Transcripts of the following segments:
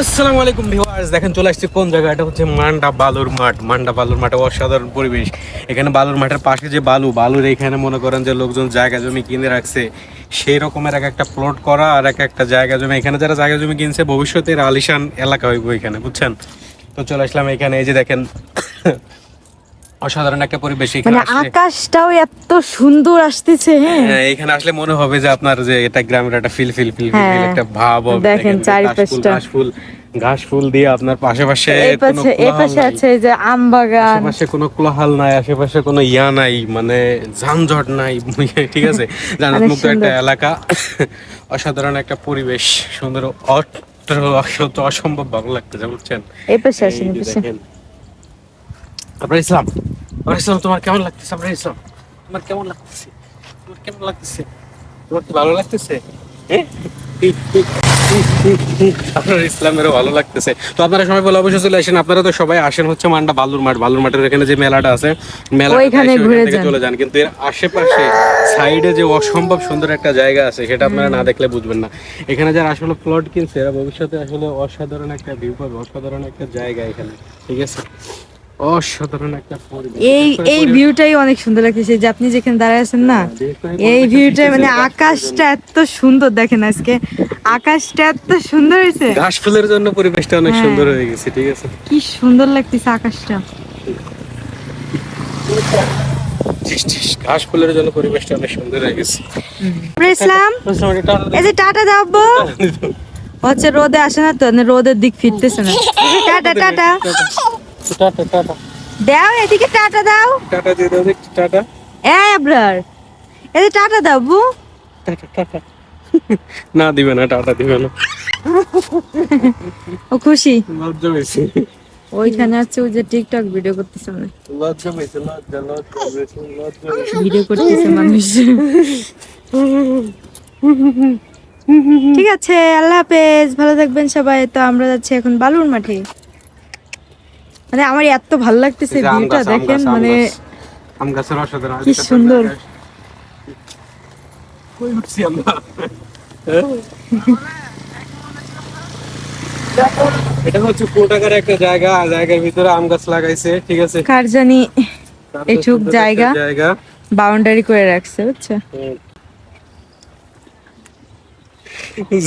আসসালামু আলাইকুম ভিউয়ার্স, দেখেন চলে আসছে কোন জায়গা এটা হচ্ছে মান্ডা বালুর মাঠ। মান্ডা বালুর মাঠে অসাধারণ পরিবেশ। এখানে বালুর মাঠের পাশে যে বালু, বালুর এখানে মনে করেন যে লোকজন জায়গা জমি কিনে রাখছে, সেই রকমের এক একটা প্লট করা আর এক একটা জায়গা জমি। এখানে যারা জায়গা জমি কিনছে ভবিষ্যতের আলিশান এলাকা হইব এখানে, বুঝছেন? তো চলে আসলাম এখানে, এই যে দেখেন অসাধারণ একটা পরিবেশ এখানে মানে আকাশটাও এত সুন্দর আসতেছে হ্যাঁ। হ্যাঁ, এখানে আসলে মনে হবে যে আপনার যে এটা গ্রামের একটা ফিল ফিল ফিল ফিল। একটা ভাব হবে। দেখেন চারিপাশটা। ফুল ঘাস ফুল দিয়ে আপনার পাশাপাশি এই কোনো পাশে এই কোলাহল পাশে নাই। আছে যে আম বাগান। আশেপাশে কোনো কোলাহাল নাই আশেপাশে কোনো ইয়া নাই মানে যানজট নাই ঠিক আছে? জানাত মুক্ত একটা এলাকা। অসাধারণ একটা পরিবেশ সুন্দর অসম্ভব ভালো লাগতেছে বুঝছেন? এই পাশে আসেন আপনার ইসলাম আপনার ইসলাম তোমার কেমন লাগতেছে? আপনার ইসলাম তোমার কেমন লাগতেছে? তোমার কেমন লাগতেছে? তোমার কি ভালো লাগতেছে? হ্যাঁ? আপনার ইসলামেরও ভালো লাগতেছে। তো আপনারা সবাই বলে অবশ্যই চলে আসেন। আপনারা তো সবাই আসেন হচ্ছে মান্ডা বালুর মাঠ। বালুর মাঠের এখানে যে মেলাটা আছে মেলা চলে যান। কিন্তু এর আশেপাশে সাইডে যে অসম্ভব সুন্দর একটা জায়গা আছে সেটা আপনারা না দেখলে বুঝবেন না। এখানে যারা আসলে প্লট কিনছে এরা ভবিষ্যতে আসলে অসাধারণ একটা ভিউ পাবে অসাধারণ একটা জায়গা এখানে। ঠিক আছে? অসাধারণ একটা এই এই ভিউটাই অনেক সুন্দর লাগতেছে যে আপনি যেখানে দাঁড়ায় আছেন না এই পরিবেশটা ভিউটা মানে আকাশটা এত সুন্দর দেখেন আজকে। আকাশটা এত সুন্দর হয়েছে। ঘাস ফুলের জন্য পরিবেশটা অনেক হ্যাঁ। সুন্দর হয়ে গেছে ঠিক আছে? কি সুন্দর লাগতেছে আকাশটা। টিস টিস, ঘাস ফুলের জন্য পরিবেশটা অনেক সুন্দর হয়ে গেছে। ইসলাম এই যে টাটা দাও হচ্ছে রোদে আসে না তো রোদের দিক ফিরতেছে না। টাটা। টাটা। Tata tata. দাও এদিকে টাটা দাও। টাটা দিয়ে দাও দেখি, টাটা। আবরার এই যে টাটা দাও আব্বু টাটা টাটা। না দিবে না টাটা দিবে না। ও খুশি। লজ্জা পেয়েছি। ওইখানে আছে ওই যে টিকটক ভিডিও করতেছে মানে লজ্জা পেয়েছি লজ্জা লজ্জা পেয়েছি লজ্জা ভিডিও করতেছে মানুষ। ঠিক আছে আল্লাহ হাফেজ ভালো থাকবেন সবাই। তো আমরা যাচ্ছি এখন বালুর মাঠে। মানে আমার এত ভালো লাগতেছে ভিউটা দেখেন মানে আম গাছের অসাধারণ কি সুন্দর। কই উঠছি আমরা? এটা হচ্ছে কোটাকার একটা জায়গা আর জায়গার ভিতরে আম গাছ লাগাইছে ঠিক আছে? কার জানি এটুক জায়গা। জায়গা। বাউন্ডারি করে রাখছে বুঝছ?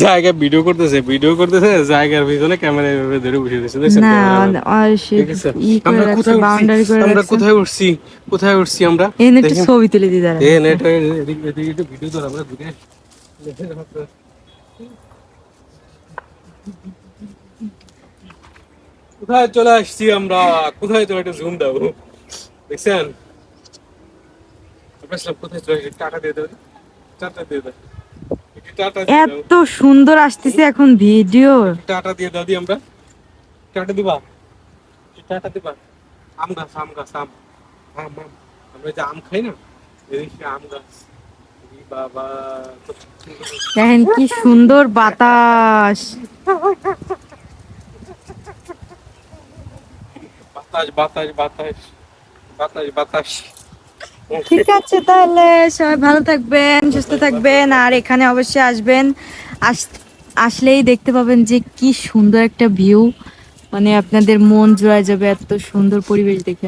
জায়গা ভিডিও করতেছে ভিডিও করতেছে জায়গার ভিতরে ক্যামেরা এভাবে ধরে বসে দেখছেন না করে আমরা কোথায় বাউন্ডারি উঠছি করে আমরা কোথায় উঠছি? কোথায় উঠছি আমরা? এখানে একটু ছবি তুলে দিয়ে দাঁড়া এ নেট এদিকে এদিকে একটু ভিডিও ধর আমরা ঘুরে কোথায় চলে আসছি আমরা? কোথায় তো একটা জুম দাও? দেখছেন? আমরা সব কোথায় চলে টাটা দিয়ে দাও টাটা দিয়ে দাও একটু টাটা দিয়ে দাও এত সুন্দর আসতেছে এখন ভিডিও। টাটা দিয়ে দাও দি আমরা। টাটা দিবা? টাটা দিবা। আম গাছ আম গাছ আম। আম আম। আমরা যে আম খাই না এদিকে আম গাছ। দেখেন কি সুন্দর বাতাস। বাতাস বাতাস বাতাস। বাতাস বাতাস। ঠিক আছে তাহলে, সবাই ভালো থাকবেন, সুস্থ থাকবেন, আর এখানে অবশ্যই আসবেন। আস- আসলেই দেখতে পাবেন যে কি সুন্দর একটা ভিউ মানে আপনাদের মন জোড়ায় যাবে এত সুন্দর পরিবেশ দেখে।